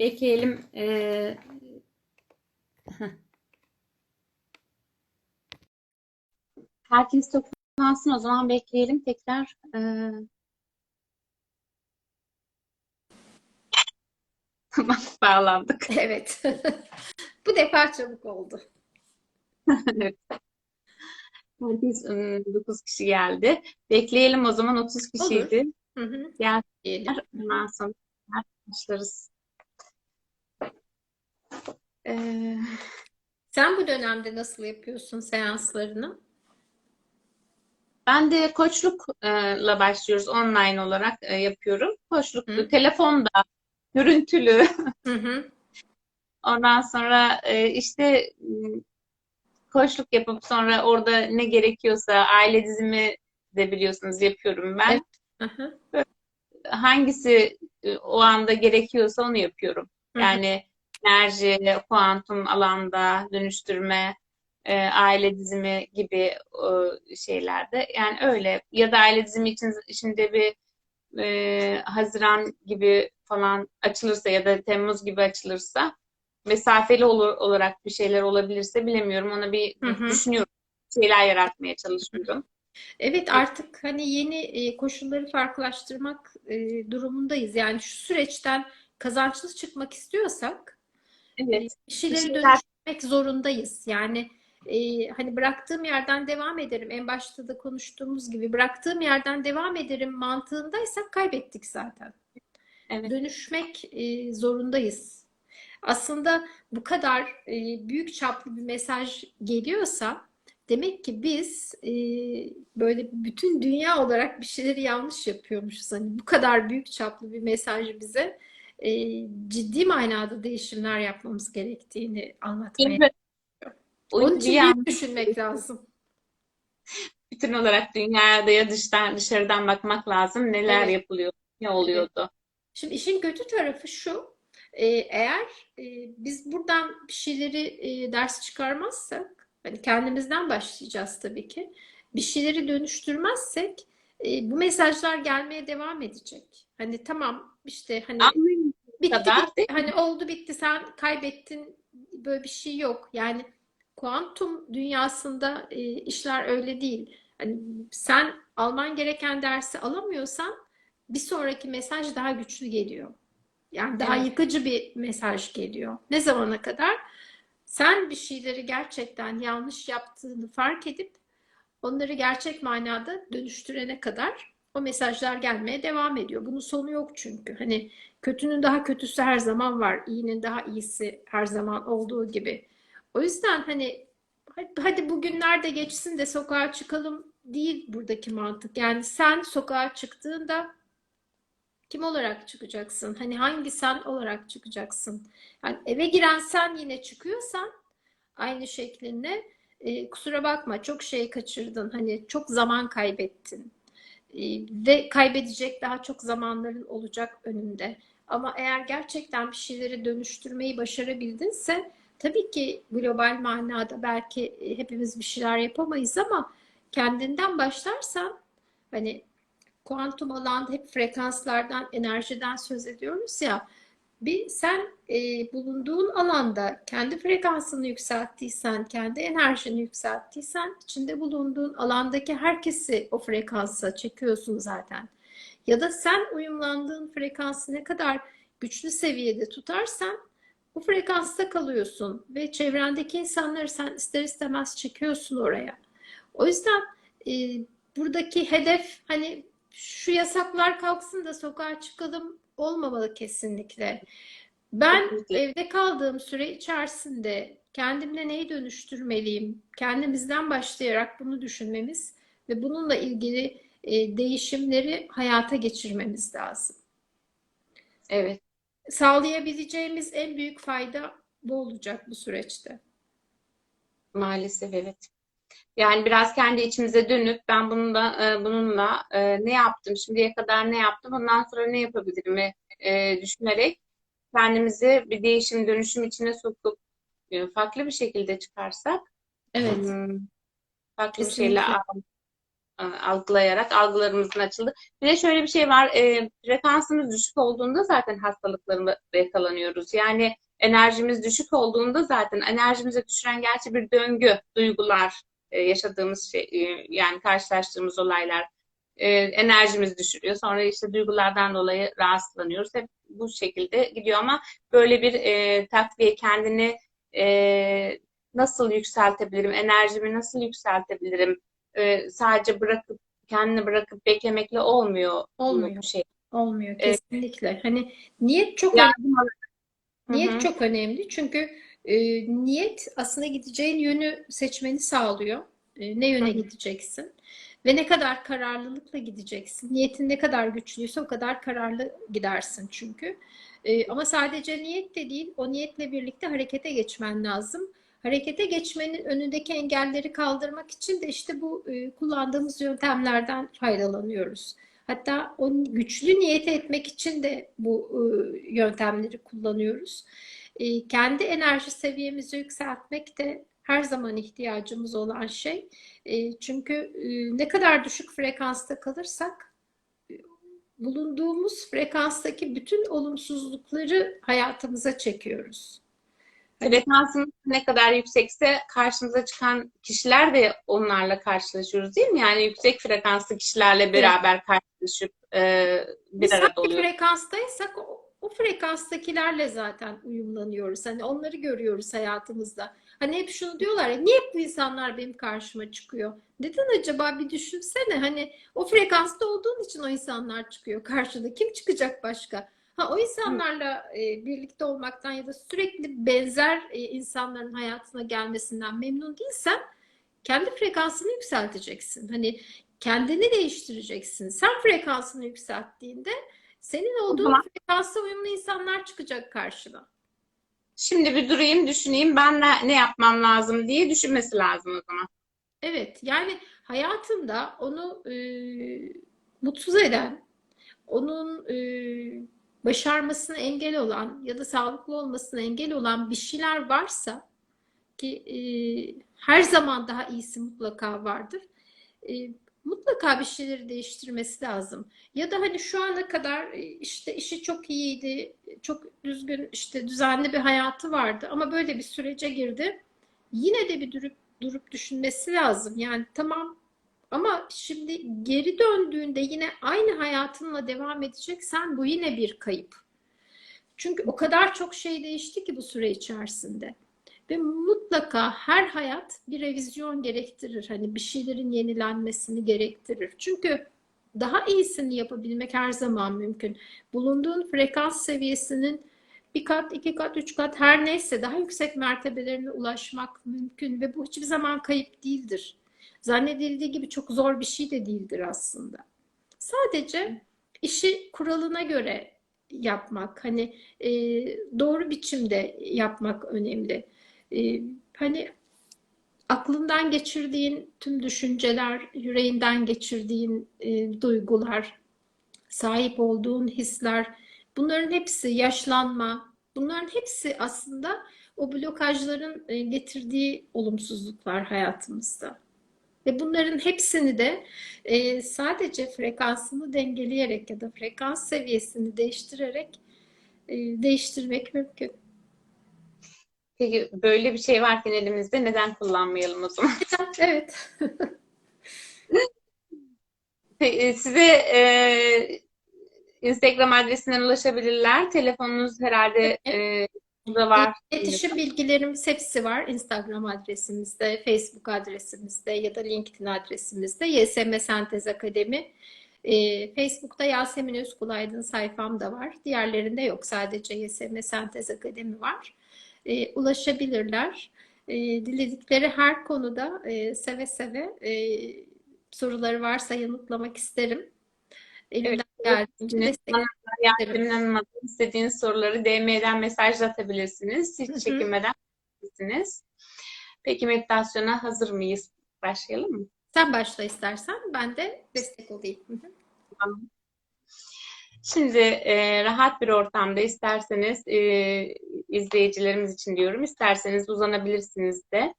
Bekleyelim. Ee, Herkes toplansın o zaman bekleyelim tekrar. Ee, Tamam bağlandık. Evet. Bu defa çabuk oldu. Evet. Herkes 9 kişi geldi. Bekleyelim o zaman 30 kişiydi. Hı hı. Gel Diyelim. ondan sonra başlarız. Ee, Sen bu dönemde nasıl yapıyorsun seanslarını? ben de koçlukla başlıyoruz. Online olarak e, yapıyorum. Koçluklu, Hı. telefonda, görüntülü. Hı hı. Ondan sonra e, işte koçluk yapıp sonra orada ne gerekiyorsa aile dizimi de biliyorsunuz yapıyorum ben. Evet. Hı hı. Hangisi e, o anda gerekiyorsa onu yapıyorum. Yani enerji, kuantum alanda dönüştürme, e, aile dizimi gibi e, şeylerde. Yani öyle. Ya da aile dizimi için şimdi bir e, Haziran gibi falan açılırsa ya da Temmuz gibi açılırsa mesafeli olur, olarak bir şeyler olabilirse bilemiyorum. Ona bir Hı hı. düşünüyorum. Şeyler yaratmaya çalışıyorum. Evet artık hani yeni e, koşulları farklılaştırmak e, durumundayız. Yani şu süreçten kazançlı çıkmak istiyorsak Evet. şeyler- dönüştürmek zorundayız. Yani e, hani bıraktığım yerden devam ederim. En başta da konuştuğumuz gibi bıraktığım yerden devam ederim mantığındaysak kaybettik zaten. Evet. Dönüşmek e, zorundayız. Aslında bu kadar e, büyük çaplı bir mesaj geliyorsa demek ki biz e, böyle bütün dünya olarak bir şeyleri yanlış yapıyormuşuz. Hani bu kadar büyük çaplı bir mesajı bize e, ciddi manada değişimler yapmamız gerektiğini anlatmaya. Çünkü Onun için bir yan- büyük düşünmek lazım. bütün olarak dünyaya ya dıştan dışarıdan bakmak lazım. Neler Evet. yapılıyor, ne oluyordu. Şimdi işin kötü tarafı şu, e, eğer e, biz buradan bir şeyleri e, ders çıkarmazsak, hani kendimizden başlayacağız tabii ki, bir şeyleri dönüştürmezsek e, bu mesajlar gelmeye devam edecek. Hani tamam işte hani Anlayın bitti kadar bitti, hani oldu bitti sen kaybettin böyle bir şey yok. Yani kuantum dünyasında e, işler öyle değil. Hani sen alman gereken dersi alamıyorsan bir sonraki mesaj daha güçlü geliyor. Yani daha Evet. yıkıcı bir mesaj geliyor. Ne zamana kadar? Sen bir şeyleri gerçekten yanlış yaptığını fark edip onları gerçek manada dönüştürene kadar o mesajlar gelmeye devam ediyor. Bunun sonu yok çünkü. Hani kötünün daha kötüsü her zaman var. iyinin daha iyisi her zaman olduğu gibi. O yüzden hani hadi bugünler de geçsin de sokağa çıkalım değil buradaki mantık. Yani sen sokağa çıktığında kim olarak çıkacaksın? Hani hangi sen olarak çıkacaksın? Yani eve giren sen yine çıkıyorsan aynı şeklinle e, kusura bakma çok şey kaçırdın. Hani çok zaman kaybettin. E, ve kaybedecek daha çok zamanların olacak önünde. Ama eğer gerçekten bir şeyleri dönüştürmeyi başarabildinse tabii ki global manada belki e, hepimiz bir şeyler yapamayız ama kendinden başlarsan hani kuantum alanda hep frekanslardan, enerjiden söz ediyoruz ya. Bir sen e, bulunduğun alanda kendi frekansını yükselttiysen, kendi enerjini yükselttiysen, içinde bulunduğun alandaki herkesi o frekansa çekiyorsun zaten. Ya da sen uyumlandığın frekansı ne kadar güçlü seviyede tutarsan bu frekansta kalıyorsun ve çevrendeki insanları sen ister istemez çekiyorsun oraya. O yüzden e, buradaki hedef hani şu yasaklar kalksın da sokağa çıkalım olmamalı kesinlikle. Ben evde kaldığım süre içerisinde kendimle neyi dönüştürmeliyim? Kendimizden başlayarak bunu düşünmemiz ve bununla ilgili e, değişimleri hayata geçirmemiz lazım. Evet. Sağlayabileceğimiz en büyük fayda bu olacak bu süreçte. Maalesef evet. Yani biraz kendi içimize dönüp ben bununla, e, bununla e, ne yaptım, şimdiye kadar ne yaptım, ondan sonra ne yapabilirim e, düşünerek kendimizi bir değişim, dönüşüm içine sokup e, farklı bir şekilde çıkarsak Evet. hmm, farklı bir Kesinlikle. şeyle al- e, algılayarak algılarımızın açıldı. Bir de şöyle bir şey var. E, frekansımız düşük olduğunda zaten hastalıklarına yakalanıyoruz. Yani enerjimiz düşük olduğunda zaten enerjimizi düşüren gerçi bir döngü, duygular, e, yaşadığımız şey, e, yani karşılaştığımız olaylar e, enerjimiz düşürüyor. Sonra işte duygulardan dolayı rahatsızlanıyoruz. Hep bu şekilde gidiyor ama böyle bir e, takviye kendini e, nasıl yükseltebilirim, enerjimi nasıl yükseltebilirim, e, sadece bırakıp kendini bırakıp beklemekle olmuyor Olmuyor. şey. Olmuyor Evet. kesinlikle. Hani niyet çok Yani- önemli. Niyet hı. çok önemli çünkü e, niyet aslında gideceğin yönü seçmeni sağlıyor. E, ne yöne Hı gideceksin ve ne kadar kararlılıkla gideceksin. Niyetin ne kadar güçlüyse o kadar kararlı gidersin çünkü. E, ama sadece niyet de değil, o niyetle birlikte harekete geçmen lazım. Harekete geçmenin önündeki engelleri kaldırmak için de işte bu e, kullandığımız yöntemlerden faydalanıyoruz. Hatta o güçlü niyet etmek için de bu e, yöntemleri kullanıyoruz. E, kendi enerji seviyemizi yükseltmek de her zaman ihtiyacımız olan şey. E, çünkü e, ne kadar düşük frekansta kalırsak e, bulunduğumuz frekanstaki bütün olumsuzlukları hayatımıza çekiyoruz. Frekansımız ne kadar yüksekse karşımıza çıkan kişiler de onlarla karşılaşıyoruz değil mi? Yani yüksek frekanslı kişilerle beraber karşılaşıp e, bir Biz arada oluyoruz. frekanstaysak o, frekanstakilerle zaten uyumlanıyoruz. Hani onları görüyoruz hayatımızda. Hani hep şunu diyorlar ya niye bu insanlar benim karşıma çıkıyor? Neden acaba bir düşünsene hani o frekansta olduğun için o insanlar çıkıyor karşıda. Kim çıkacak başka? Ha o insanlarla e, birlikte olmaktan ya da sürekli benzer e, insanların hayatına gelmesinden memnun değilsen kendi frekansını yükselteceksin. Hani kendini değiştireceksin. Sen frekansını yükselttiğinde senin olduğun zaman- frekansa uyumlu insanlar çıkacak karşına. Şimdi bir durayım, düşüneyim. Ben ne, ne yapmam lazım diye düşünmesi lazım o zaman. Evet, yani hayatında onu e, mutsuz eden, onun e, başarmasına engel olan ya da sağlıklı olmasına engel olan bir şeyler varsa ki e, her zaman daha iyisi mutlaka vardır. E, mutlaka bir şeyleri değiştirmesi lazım. Ya da hani şu ana kadar e, işte işi çok iyiydi, çok düzgün işte düzenli bir hayatı vardı ama böyle bir sürece girdi. Yine de bir durup durup düşünmesi lazım. Yani tamam ama şimdi geri döndüğünde yine aynı hayatınla devam edeceksen bu yine bir kayıp. Çünkü o kadar çok şey değişti ki bu süre içerisinde. Ve mutlaka her hayat bir revizyon gerektirir. Hani bir şeylerin yenilenmesini gerektirir. Çünkü daha iyisini yapabilmek her zaman mümkün. Bulunduğun frekans seviyesinin bir kat, iki kat, üç kat her neyse daha yüksek mertebelerine ulaşmak mümkün ve bu hiçbir zaman kayıp değildir. Zannedildiği gibi çok zor bir şey de değildir aslında. Sadece işi kuralına göre yapmak, hani e, doğru biçimde yapmak önemli. E, hani aklından geçirdiğin tüm düşünceler, yüreğinden geçirdiğin e, duygular, sahip olduğun hisler, bunların hepsi yaşlanma, bunların hepsi aslında o blokajların e, getirdiği olumsuzluklar hayatımızda. Ve bunların hepsini de e, sadece frekansını dengeleyerek ya da frekans seviyesini değiştirerek e, değiştirmek mümkün. Peki böyle bir şey varken elimizde neden kullanmayalım o zaman? Evet. Pe- Size e, Instagram adresinden ulaşabilirler. Telefonunuz herhalde e, burada var. İletişim bilgilerimiz hepsi var. Instagram adresimizde, Facebook adresimizde ya da LinkedIn adresimizde. YSM Sentez Akademi. Ee, Facebook'ta Yasemin Özkulaydın sayfam da var. Diğerlerinde yok. Sadece YSM Sentez Akademi var. Ee, ulaşabilirler. Ee, diledikleri her konuda e, seve seve e, soruları varsa yanıtlamak isterim. Elimden geldiğince Evet. Yasemin Hanım'a istediğiniz soruları DM'den mesaj atabilirsiniz. Hı hı. Hiç çekinmeden atabilirsiniz. Peki meditasyona hazır mıyız? Başlayalım mı? Sen başla istersen ben de destek olayım. Hı hı. Şimdi e, rahat bir ortamda isterseniz e, izleyicilerimiz için diyorum, isterseniz uzanabilirsiniz de.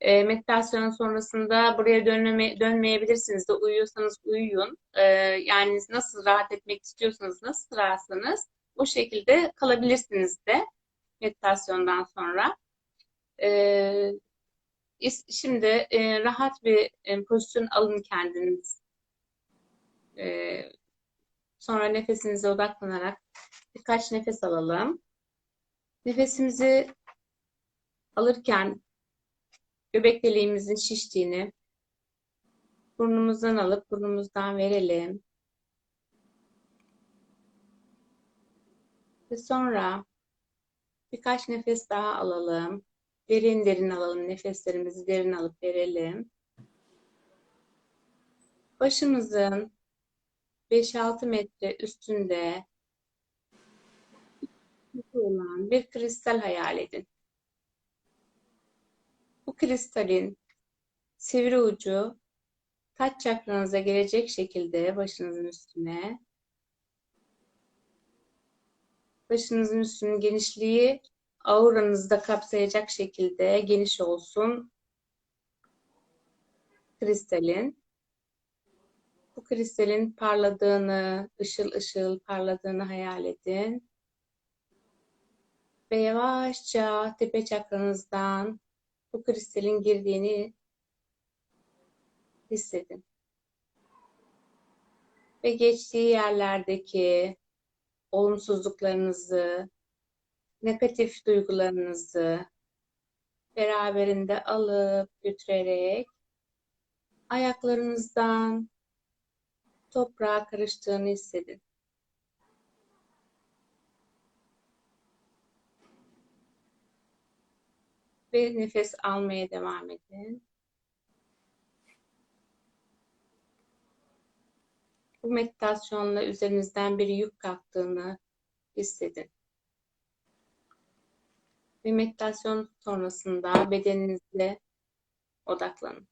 E, meditasyon sonrasında buraya dönmeme, dönmeyebilirsiniz de uyuyorsanız uyuyun. E, yani nasıl rahat etmek istiyorsanız, nasıl rahatsanız o şekilde kalabilirsiniz de meditasyondan sonra. E, şimdi e, rahat bir e, pozisyon alın kendiniz. E, sonra nefesinize odaklanarak birkaç nefes alalım. Nefesimizi alırken göbek deliğimizin şiştiğini burnumuzdan alıp burnumuzdan verelim. Ve sonra birkaç nefes daha alalım. Derin derin alalım. Nefeslerimizi derin alıp verelim. Başımızın 5-6 metre üstünde olan bir kristal hayal edin. Bu kristalin sivri ucu taç çakranıza gelecek şekilde başınızın üstüne başınızın üstünün genişliği auranızda kapsayacak şekilde geniş olsun kristalin. Kristalin parladığını, ışıl ışıl parladığını hayal edin. Ve yavaşça tepe çakranızdan bu kristalin girdiğini hissedin. Ve geçtiği yerlerdeki olumsuzluklarınızı, negatif duygularınızı beraberinde alıp götürerek ayaklarınızdan toprağa karıştığını hissedin. Ve nefes almaya devam edin. Bu meditasyonla üzerinizden bir yük kalktığını hissedin. Ve meditasyon sonrasında bedeninizle odaklanın.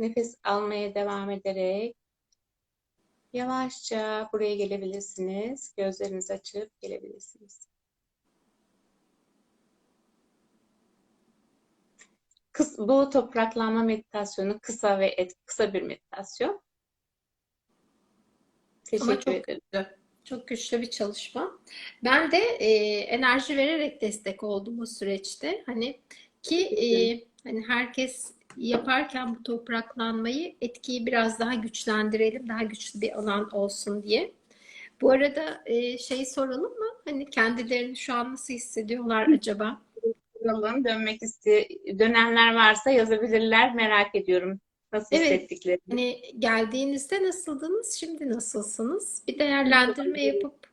Nefes almaya devam ederek yavaşça buraya gelebilirsiniz. Gözlerinizi açıp gelebilirsiniz. Kıs, bu topraklanma meditasyonu kısa ve et, kısa bir meditasyon. Teşekkür Ama çok ederim. güçlü. Çok güçlü bir çalışma. Ben de e, enerji vererek destek oldum bu süreçte. Hani ki e, hani herkes yaparken bu topraklanmayı etkiyi biraz daha güçlendirelim, daha güçlü bir alan olsun diye. Bu arada e, şey soralım mı? Hani kendilerini şu an nasıl hissediyorlar acaba? Soralım. Dönmek iste dönenler varsa yazabilirler. Merak ediyorum nasıl Evet. hissettiklerini. Hani geldiğinizde nasıldınız, şimdi nasılsınız? Bir değerlendirme yapıp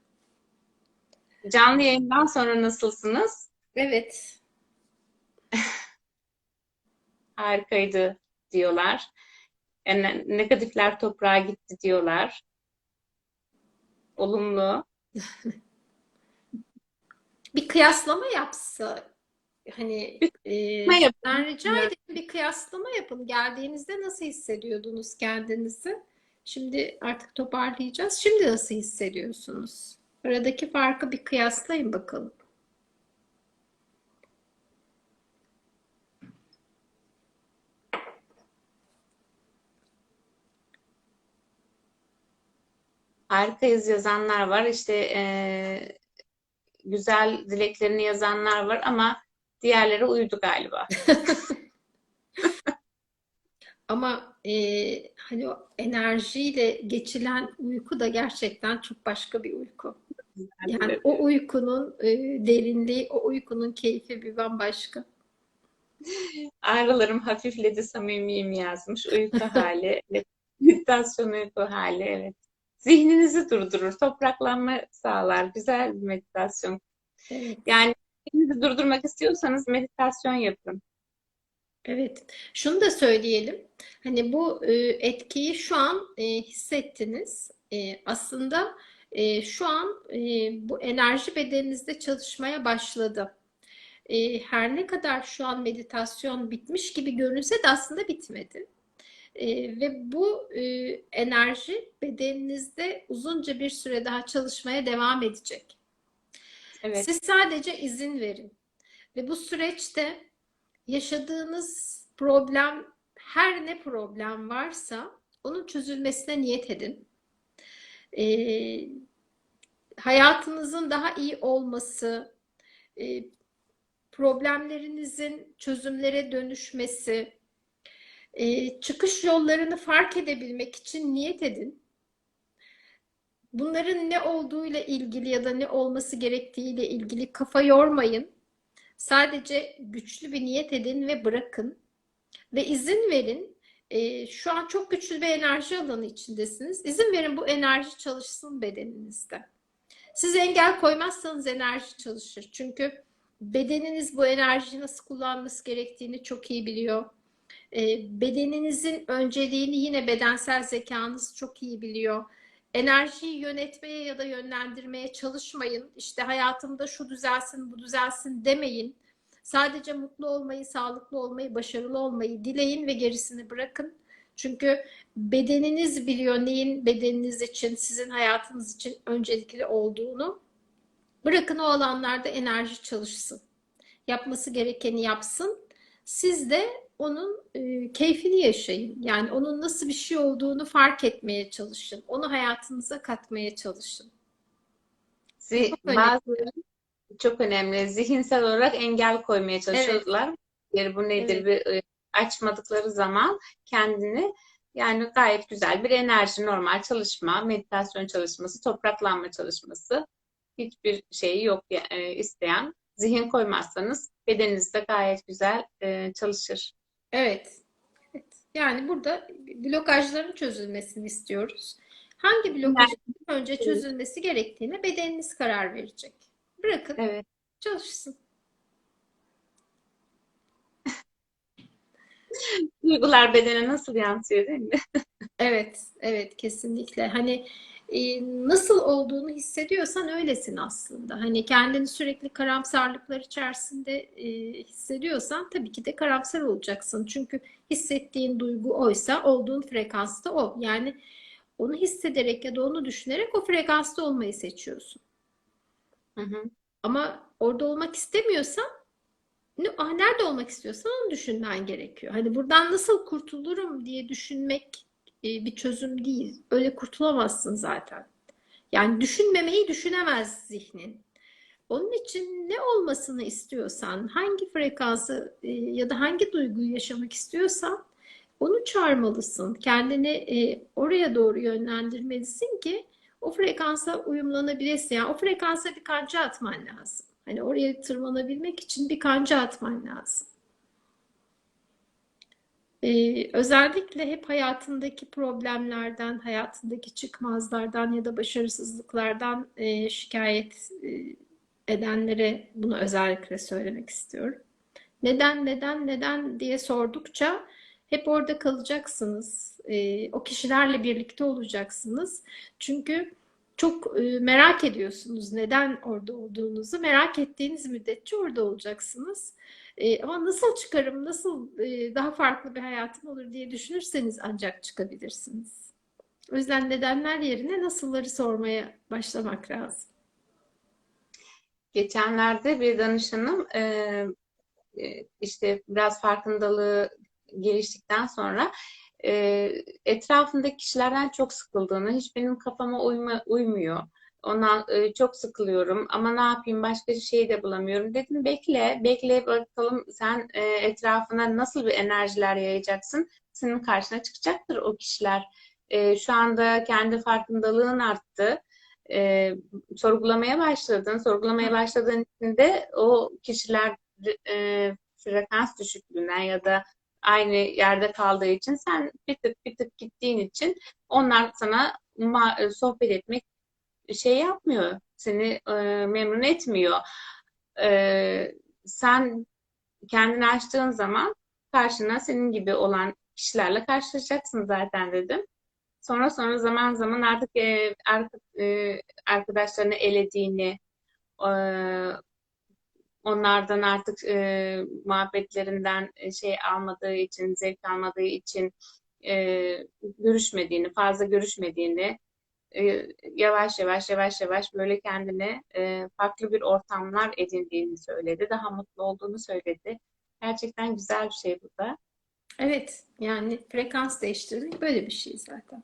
Canlı yayından sonra nasılsınız? evet Harikaydı diyorlar. Yani negatifler toprağa gitti diyorlar. Olumlu. bir kıyaslama yapsa hani Bir e, ben rica Evet. ederim bir kıyaslama yapın. Geldiğinizde nasıl hissediyordunuz kendinizi? Şimdi artık toparlayacağız. Şimdi nasıl hissediyorsunuz? Aradaki farkı bir kıyaslayın bakalım. Harikayız yazanlar var. İşte eee, güzel dileklerini yazanlar var ama diğerleri uyudu galiba. Ama e, hani o enerjiyle geçilen uyku da gerçekten çok başka bir uyku. Yani o uykunun e, derinliği, o uykunun keyfi bir bambaşka. Ağrılarım hafifledi, samimiyim yazmış. Uyku hali. Meditasyon uyku hali. Evet. Zihninizi durdurur, topraklanma sağlar. Güzel bir meditasyon. Evet. Yani zihninizi durdurmak istiyorsanız meditasyon yapın. Evet, şunu da söyleyelim. Hani bu e, etkiyi şu an e, hissettiniz. E, aslında e, şu an e, bu enerji bedeninizde çalışmaya başladı. E, her ne kadar şu an meditasyon bitmiş gibi görünse de aslında bitmedi. E, ve bu e, enerji bedeninizde uzunca bir süre daha çalışmaya devam edecek. Evet. Siz sadece izin verin. Ve bu süreçte yaşadığınız problem her ne problem varsa onun çözülmesine niyet edin. Ee, hayatınızın daha iyi olması, e, problemlerinizin çözümlere dönüşmesi, e, çıkış yollarını fark edebilmek için niyet edin. Bunların ne olduğuyla ilgili ya da ne olması gerektiğiyle ilgili kafa yormayın. Sadece güçlü bir niyet edin ve bırakın. Ve izin verin. E, şu an çok güçlü bir enerji alanı içindesiniz. İzin verin bu enerji çalışsın bedeninizde. Siz engel koymazsanız enerji çalışır. Çünkü bedeniniz bu enerjiyi nasıl kullanması gerektiğini çok iyi biliyor. E, bedeninizin önceliğini yine bedensel zekanız çok iyi biliyor. Enerjiyi yönetmeye ya da yönlendirmeye çalışmayın. İşte hayatımda şu düzelsin, bu düzelsin demeyin. Sadece mutlu olmayı, sağlıklı olmayı, başarılı olmayı dileyin ve gerisini bırakın. Çünkü bedeniniz biliyor neyin bedeniniz için, sizin hayatınız için öncelikli olduğunu. Bırakın o alanlarda enerji çalışsın. Yapması gerekeni yapsın. Siz de onun e, keyfini yaşayın. Yani onun nasıl bir şey olduğunu fark etmeye çalışın. Onu hayatınıza katmaya çalışın. Zi- Çok önemli. bazıları çok önemli. Zihinsel olarak engel koymaya çalışıyorlar. Yani bu nedir bir e, açmadıkları zaman kendini yani gayet güzel bir enerji, normal çalışma, meditasyon çalışması, topraklanma çalışması hiçbir şeyi yok e, isteyen. Zihin koymazsanız bedeniniz de gayet güzel e, çalışır. Evet. Evet. Yani burada blokajların çözülmesini istiyoruz. Hangi blokajın önce çözülmesi gerektiğine bedeniniz karar verecek. Bırakın Evet. çalışsın. Duygular bedene nasıl yansıyor değil mi? Evet, evet kesinlikle. Hani e, nasıl olduğunu hissediyorsan öylesin aslında. Hani kendini sürekli karamsarlıklar içerisinde e, hissediyorsan tabii ki de karamsar olacaksın. Çünkü hissettiğin duygu oysa olduğun frekansta o. Yani onu hissederek ya da onu düşünerek o frekansta olmayı seçiyorsun. Hı hı. Ama orada olmak istemiyorsan ne, nerede olmak istiyorsan onu düşünmen gerekiyor. Hani buradan nasıl kurtulurum diye düşünmek bir çözüm değil. Öyle kurtulamazsın zaten. Yani düşünmemeyi düşünemez zihnin. Onun için ne olmasını istiyorsan, hangi frekansı e, ya da hangi duyguyu yaşamak istiyorsan onu çağırmalısın. Kendini e, oraya doğru yönlendirmelisin ki o frekansa uyumlanabilesin. Yani o frekansa bir kanca atman lazım. Hani oraya tırmanabilmek için bir kanca atman lazım. Ee, özellikle hep hayatındaki problemlerden, hayatındaki çıkmazlardan ya da başarısızlıklardan e, şikayet e, edenlere bunu özellikle söylemek istiyorum. Neden, neden, neden diye sordukça hep orada kalacaksınız. E, o kişilerle birlikte olacaksınız. Çünkü çok e, merak ediyorsunuz neden orada olduğunuzu. Merak ettiğiniz müddetçe orada olacaksınız. E, ama nasıl çıkarım, nasıl e, daha farklı bir hayatım olur diye düşünürseniz ancak çıkabilirsiniz. O yüzden nedenler yerine nasılları sormaya başlamak lazım. Geçenlerde bir danışanım e, e, işte biraz farkındalığı geliştikten sonra e, etrafındaki kişilerden çok sıkıldığını, hiç benim kafama uyma, uymuyor. Ondan e, çok sıkılıyorum ama ne yapayım başka şey de bulamıyorum. Dedim bekle, bekle bakalım sen e, etrafına nasıl bir enerjiler yayacaksın. Senin karşına çıkacaktır o kişiler. E, şu anda kendi farkındalığın arttı. E, sorgulamaya başladın. Sorgulamaya başladığın için de o kişiler e, frekans düşüklüğünden ya da aynı yerde kaldığı için sen bir tık bir tık gittiğin için onlar sana e, sohbet etmek şey yapmıyor. Seni e, memnun etmiyor. E, sen kendini açtığın zaman karşına senin gibi olan kişilerle karşılaşacaksın zaten dedim. Sonra sonra zaman zaman artık e, artık e, arkadaşlarını elediğini, e, onlardan artık e, muhabbetlerinden e, şey almadığı için, zevk almadığı için e, görüşmediğini, fazla görüşmediğini, e, yavaş yavaş yavaş yavaş böyle kendine e, farklı bir ortamlar edindiğini söyledi. Daha mutlu olduğunu söyledi. Gerçekten güzel bir şey bu da. Evet, yani frekans değiştirmek böyle bir şey zaten.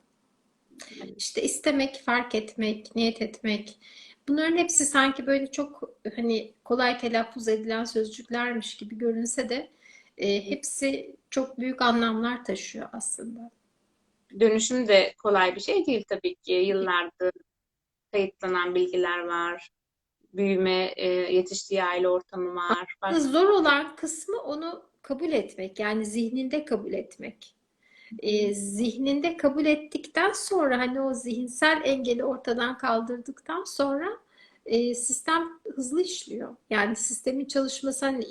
İşte istemek, fark etmek, niyet etmek. Bunların hepsi sanki böyle çok hani kolay telaffuz edilen sözcüklermiş gibi görünse de e, hepsi çok büyük anlamlar taşıyor aslında. Dönüşüm de kolay bir şey değil tabii ki. Yıllardır kayıtlanan bilgiler var. Büyüme, e, yetiştiği aile ortamı var. Farklı Zor olan kısmı onu kabul etmek, yani zihninde kabul etmek. E, zihninde kabul ettikten sonra hani o zihinsel engeli ortadan kaldırdıktan sonra e, sistem hızlı işliyor. Yani sistemin çalışması hani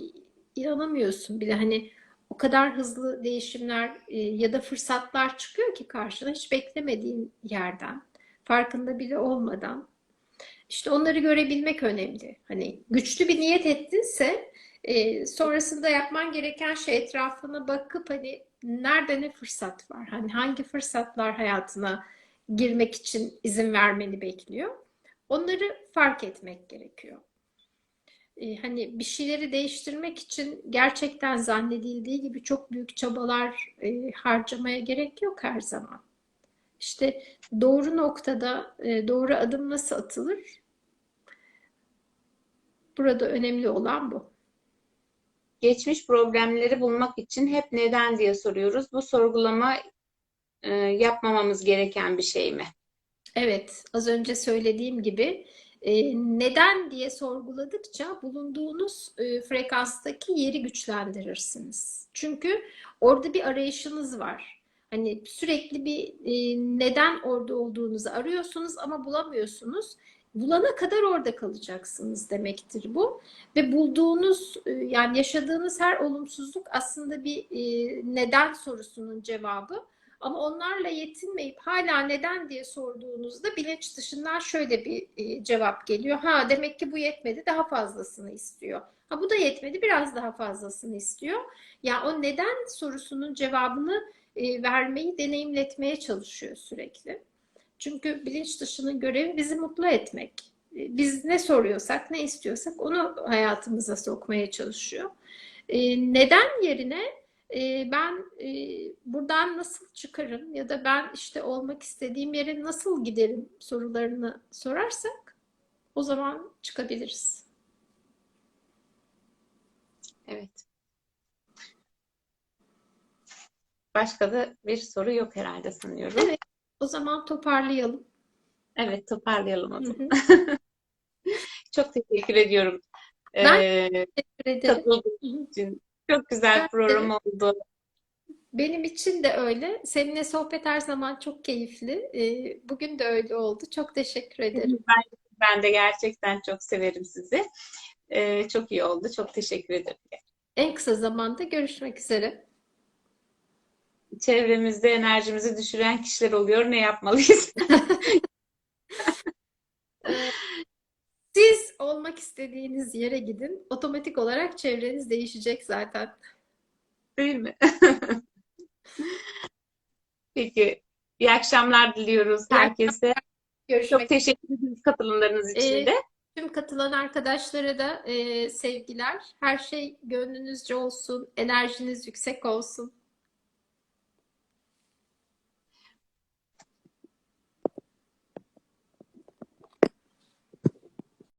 inanamıyorsun bile hani o kadar hızlı değişimler e, ya da fırsatlar çıkıyor ki karşına hiç beklemediğin yerden, farkında bile olmadan. İşte onları görebilmek önemli. Hani güçlü bir niyet ettinse e, sonrasında yapman gereken şey etrafına bakıp hani nerede ne fırsat var? Hani hangi fırsatlar hayatına girmek için izin vermeni bekliyor? Onları fark etmek gerekiyor. E, hani bir şeyleri değiştirmek için gerçekten zannedildiği gibi çok büyük çabalar e, harcamaya gerek yok her zaman. İşte doğru noktada e, doğru adım nasıl atılır? Burada önemli olan bu. geçmiş problemleri bulmak için hep neden diye soruyoruz. Bu sorgulama e, yapmamamız gereken bir şey mi? Evet, az önce söylediğim gibi e, neden diye sorguladıkça bulunduğunuz e, frekanstaki yeri güçlendirirsiniz. Çünkü orada bir arayışınız var. Hani sürekli bir e, neden orada olduğunuzu arıyorsunuz ama bulamıyorsunuz. Bulana kadar orada kalacaksınız demektir bu. Ve bulduğunuz e, yani yaşadığınız her olumsuzluk aslında bir e, neden sorusunun cevabı. Ama onlarla yetinmeyip hala neden diye sorduğunuzda bilinç dışından şöyle bir e, cevap geliyor. Ha demek ki bu yetmedi daha fazlasını istiyor. Ha bu da yetmedi biraz daha fazlasını istiyor. Ya o neden sorusunun cevabını e, vermeyi deneyimletmeye çalışıyor sürekli. Çünkü bilinç dışının görevi bizi mutlu etmek. E, Biz ne soruyorsak, ne istiyorsak onu hayatımıza sokmaya çalışıyor. Neden yerine e, ben e, buradan nasıl çıkarım ya da ben işte olmak istediğim yere nasıl giderim sorularını sorarsak o zaman çıkabiliriz. Evet. Başka da bir soru yok herhalde sanıyorum. Evet. O zaman toparlayalım. Evet, toparlayalım o zaman. Çok teşekkür ediyorum Ben e, teşekkür ederim. katıldığınız için. Çok güzel program oldu. Benim için de öyle. Seninle sohbet her zaman çok keyifli. Ee, Bugün de öyle oldu. Çok teşekkür ederim. Ben, ben de gerçekten çok severim sizi. E, çok iyi oldu. Çok teşekkür ederim. En kısa zamanda görüşmek üzere. Çevremizde enerjimizi düşüren kişiler oluyor. Ne yapmalıyız? Siz olmak istediğiniz yere gidin. Otomatik olarak çevreniz değişecek zaten. Değil mi? Peki. İyi akşamlar diliyoruz herkese. Görüşmek Çok teşekkür ederiz katılımlarınız için Ee, de. Tüm katılan arkadaşlara da e, sevgiler. Her şey gönlünüzce olsun, enerjiniz yüksek olsun.